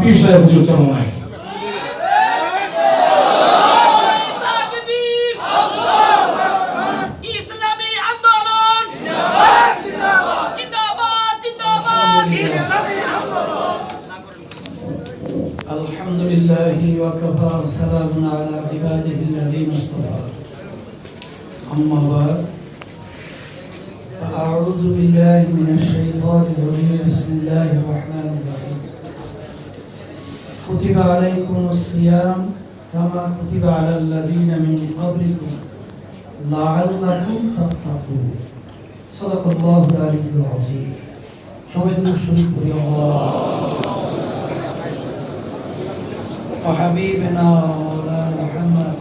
পীর সাহেব হুজুর চরমায় তাকবীর ইসলামী আন্দোলন জিন্দাবাদ জিন্দাবাদ ইসলামী الحمد لله وكفى وسلام على عباده الذين اصطفى أما بعد فأعوذ بالله من الشيطان الرجيم بسم الله الرحمن الرحيم كتب عليكم الصيام كما كتب على الذين من قبلكم لعلكم تتقون صدق الله العلي العظيم সবাই তুমি শুরু করি আল্লাহ وحبيبنا مولانا محمد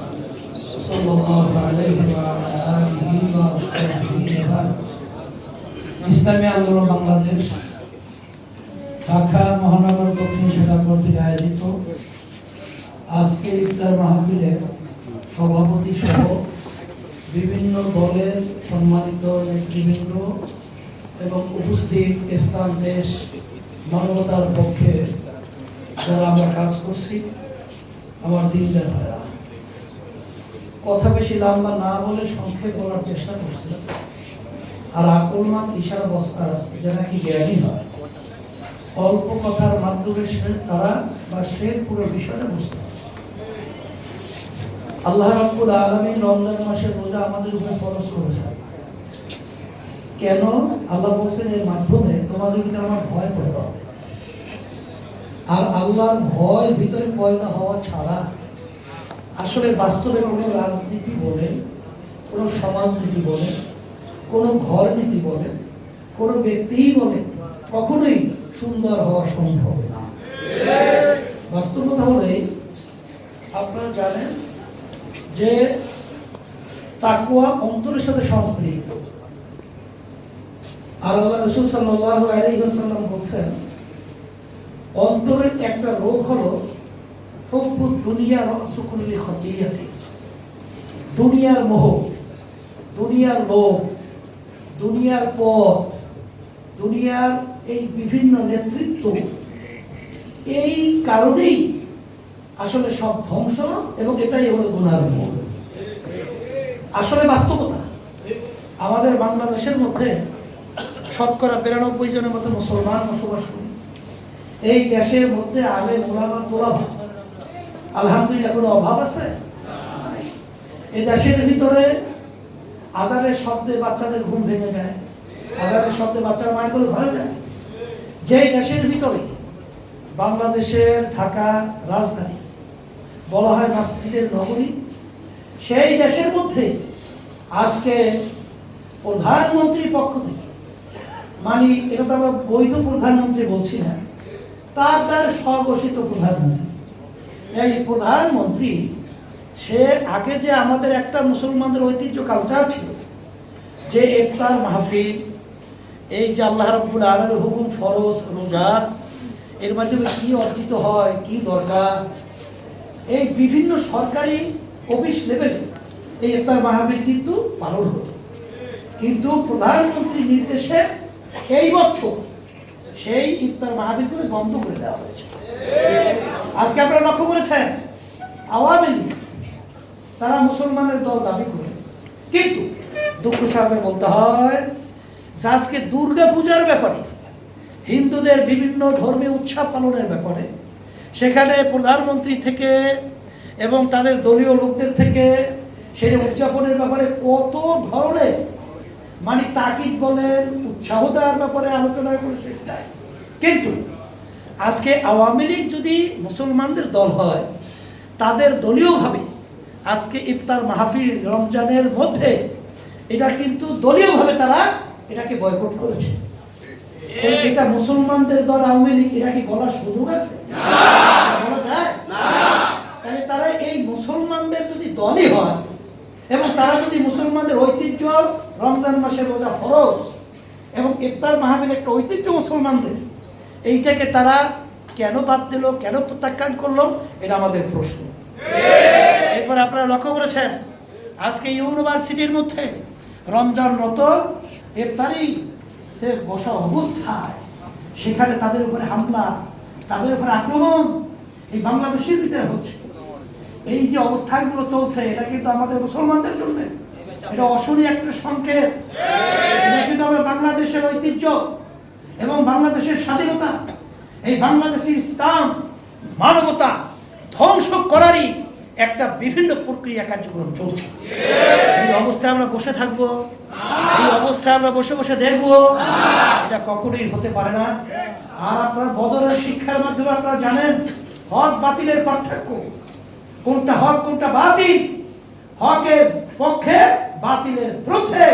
صلى الله عليه وعلى آله وصحبه وبارك ইসলামী আন্দোলন বাংলাদেশ ঢাকা আজকের ইফতার মাহফিলের সভাপতি সহ বিভিন্ন দলের সম্মানিত নেতৃবৃন্দ এবং উপস্থিত ইসলাম দেশ, মানবতার পক্ষে যারা আমরা কাজ করছি, আমার দিনদার ভাইরা। কথা বেশি লম্বা না বলে সংক্ষেপ বলার চেষ্টা করছি। আর আকলমান ইশারা বস্তা যে নাকি জ্ঞানী হয়। অল্প কথার মাধ্যমে তারা বা সে পুরো বিষয়টা বুঝতে পারে। আল্লাহ রাব্বুল আলামিন রমজান মাসের রোজা আমাদের উপর ফরজ করেছেন কেন? আল্লাহ বলছেন এর মাধ্যমে তোমাদের ভিতরে আমার ভয় পয়দা হবে আর আল্লাহর ভয় ভিতরে পয়দা হওয়া ছাড়া আসলে বাস্তবে কোনো রাজনীতি বলে, কোনো সমাজনীতি বলে, কোনো ঘর নীতি বলে, কোনো ব্যক্তিই বলে কখনোই সুন্দর হওয়া সম্ভব না। বাস্তবতা হলে আপনারা জানেন যে তাকুয়া অন্তরের সাথে সম্পৃক্ত আর আল্লাহ রসুল সাল্লাহ আলাইসাল্লাম বলছেন, অন্তরের একটা রোগ হলো হব্বু দুনিয়ার সুকুল্লি খতিয়াতি। দুনিয়ার মোহ, দুনিয়ার লোভ, দুনিয়ার পথ, দুনিয়ার এই বিভিন্ন নেতৃত্ব, এই কারণেই আসলে সব ধ্বংস এবং এটাই হলো গুণার মূল। আসলে বাস্তবতা। আমাদের বাংলাদেশের মধ্যে শতকরা বিরানব্বই জনের মতো মুসলমান বসবাস করি। এই দেশের মধ্যে আলে মোলামা তোলা আলহামদুলিল্লাহ, কোনো অভাব আছে? এই দেশের ভিতরে আজানের শব্দে বাচ্চাদের ঘুম ভেঙে যায়, আজানের শব্দে বাচ্চারা মায়ের করে ঘরে যায়। যেই দেশের ভিতরে বাংলাদেশের ঢাকা রাজধানী বলা হয় মসজিদের নগরী। সেই দেশের মধ্যে আজকে প্রধানমন্ত্রীর পক্ষ থেকে মানে এটা তো আমরা বৈধ প্রধানমন্ত্রী বলছি না, তার তার স্বঘোষিত প্রধানমন্ত্রী। এই প্রধানমন্ত্রী, সে আগে যে আমাদের একটা মুসলমানদের ঐতিহ্য কালচার ছিল, যে ইফতার মাহফিল, এই যে আল্লাহ রাব্বুল আলমের হুকুম ফরজ, রোজা, এর মাধ্যমে কি অর্জিত হয়, কি দরকার এই বিভিন্ন সরকারি অফিস লেভেলে এই ইফতার মাহফিল কিন্তু পালন হতো কিন্তু প্রধানমন্ত্রীর নির্দেশে এই বছর সেই ইফতার মাহফিলগুলো বন্ধ করে দেওয়া হয়েছে। আজকে আপনারা লক্ষ্য করেছেন, আওয়ামী লীগ তারা মুসলমানের দল দাবি করে। কিন্তু দুঃখ সহকারে বলতে হয় যে আজকে দুর্গা পূজার ব্যাপারে হিন্দুদের বিভিন্ন ধর্মীয় উৎসব পালনের ব্যাপারে সেখানে প্রধানমন্ত্রী থেকে এবং তাদের দলীয় লোকদের থেকে সেই উদযাপনের ব্যাপারে কত ধরনের মানে তাকিদ বলেন উৎসাহ দেওয়ার ব্যাপারে আলোচনা করে শেষ নাই। কিন্তু আজকে আওয়ামী লীগ যদি মুসলমানদের দল হয় তাদের দলীয়ভাবে আজকে ইফতার মাহফিল রমজানের মধ্যে এটা কিন্তু দলীয়ভাবে তারা এটাকে বয়কট করেছে। এটা মুসলমানদের দল আওয়ামী লীগ এটা কি বলার সুযোগ আছে? বলা যায়? তাহলে তারা এই মুসলমানদের যদি দলই হয়, এবং তারা যদি মুসলমানদের ঐতিহ্য, রমজান মাসের রোজা ফরজ, এবং ইফতার মাহফিল একটা ঐতিহ্য মুসলমানদের, এইটাকে তারা কেন বাদ দিল, কেন প্রত্যাখ্যান করল, এটা আমাদের প্রশ্ন। এরপর আপনারা লক্ষ্য করেছেন, আজকে ইউনিভার্সিটির মধ্যে রমজান রত, ইফতারি বসা অবস্থায়, সেখানে তাদের উপরে হামলা, তাদের উপর আক্রমণ এই বাংলাদেশের ভিতরে হচ্ছে। এই যে অবস্থানগুলো চলছে, এটা কিন্তু আমাদের মুসলমানদের জন্য। এটা অশনি একটা সংকেত। এটা কিন্তু আমাদের বাংলাদেশের ঐতিহ্য এবং বাংলাদেশের স্বাধীনতা। এই বাংলাদেশের ইসলাম, মানবতা ধ্বংস করারই একটা বিভিন্ন প্রক্রিয়া কার্যক্রম চলছে। এই অবস্থায় আমরা বসে থাকব। এই অবস্থায় আমরা বসে বসে দেখব। এটা কখনোই হতে পারে না। আর আপনার বদলের শিক্ষার মাধ্যমে আপনারা জানেন হক বাতিলের পার্থক্য। কোনটা হক, কোনটা বাতিল? হকের পক্ষে বাতিলের বিরুদ্ধে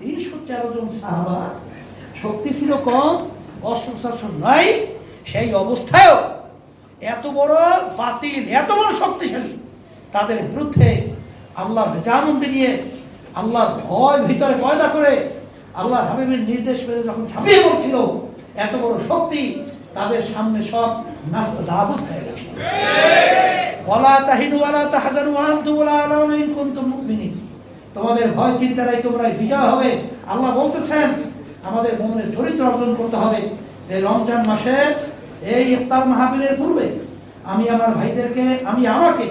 তিনশো তেরো জন সাহাবা শক্তি ছিল কম অস্ত্র শস্ত্র নাই। সেই অবস্থায়ও এত বড় বাতিল, এত বড় শক্তিশালী, তাদের বিরুদ্ধে আল্লাহর রেজামন্দি নিয়ে, আল্লাহর ভয় ভিতরে পয়দা করে আল্লাহ হাবিবের নির্দেশ পেয়ে যখন ঝাঁপিয়ে পড়ছিল, এত বড় শক্তি তাদের সামনে সব দাবুত হয়ে গেছে। ওয়ালা তাহিনু ওয়ালা তাহজানু ওয়া আনতুম ওয়ালা আলাউনা ইন কুনতুম মুমিনিন। তোমাদের ভয়, চিন্তা নাই তোমরা বিজয় হবে। আল্লাহ বলতেছেন, আমাদের মনের চরিত্র অর্জন করতে হবে। এই রমজান মাসে, এই ইফতার মাহফিলের পূর্বে আমি আমার ভাইদেরকে, আমি আমাকে,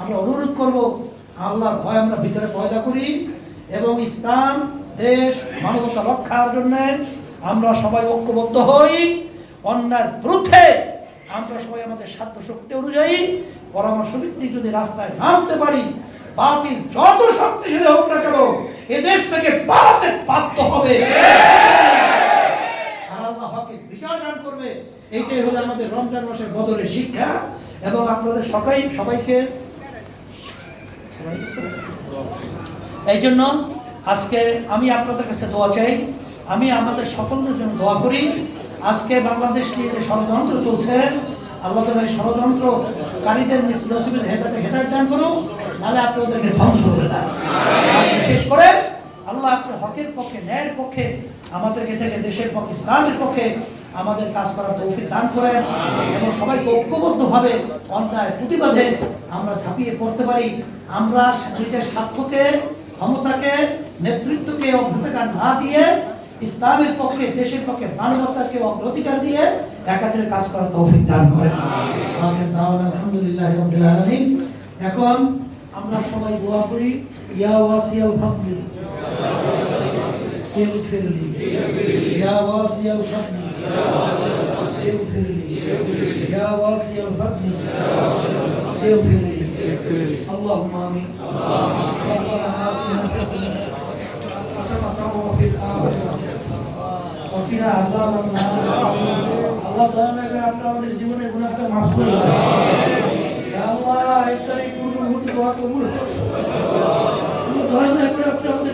আমরা অনুরোধ করব, আল্লাহর ভয় আমরা ভিতরে পয়দা করি এবং ইসলাম, দেশ, মানবতা রক্ষার জন্য আমরা সবাই ঐক্যবদ্ধ হই। অন্যার বিরুদ্ধে আমরা সবাই আমাদের সাধ্য শক্তি অনুযায়ী পরামর্শ ভিত্তিক যদি রাস্তায় নামতে পারি, বাতিল যত শক্তিশালী হোক না কেন, এ দেশ থেকে পালাতে বাধ্য হবে। আর আল্লাহ হকে বিজয় দান করবে। এইটাই হলো আমাদের রমজান মাসের বদলের শিক্ষা। এবং আপনাদের সবাই, সবাইকে এই জন্য আজকে আমি আপনাদের কাছে দোয়া চাই। আমি আমাদের সকলের জন্য দোয়া করি। আজকে বাংলাদেশ নিয়ে যে ষড়যন্ত্র চলছে, আল্লাহ তোমার এই ষড়যন্ত্রকারীদের নসিবের হেদাতে হেদায়ত দান করুন নাহলে আপনি ওদেরকে ধ্বংস করে দেন। বিশেষ করে আল্লাহ আপনার হকের পক্ষে, ন্যায়ের পক্ষে, আমাদেরকে থেকে দেশের পক্ষে, ইসলামের পক্ষে আমাদের কাজ করার তৌফিক দান করেন এবং সবাইকে ঐক্যবদ্ধভাবে অন্যায় প্রতিবাদে আমরা ঝাঁপিয়ে পড়তে পারি। আমরা নিজের স্বার্থকে, ক্ষমতাকে, নেতৃত্বকে অগ্রাধিকার না দিয়ে ইসলামের পক্ষে দেশের পক্ষে মানবতাকে অগ্রাধিকার দিয়ে একাত্রে কাজ করার তৌফিক দান করেন আখির দাওয়ানা আলহামদুলিল্লাহ রাব্বিল আলামিন এখন আমরা সবাই দোয়া করি ইয়া ওয়াসিয়াল ফাদলি اغفر لي يا واسع الفضل اغفر لي يا واسع الفضل اغفر لي اللهم امين ربنا آتنا في الدنيا حسنة وفي الآخرة حسنة وقنا عذاب النار আল্লাহ দয়া করে আপনি আমাদের জীবনে গুণাকে মাফ করে দেন ইয়া আল্লাহ এই তারিখ পূর্ণ হতে দোয়া কবুল করুন আল্লাহ দয়া করে আপনি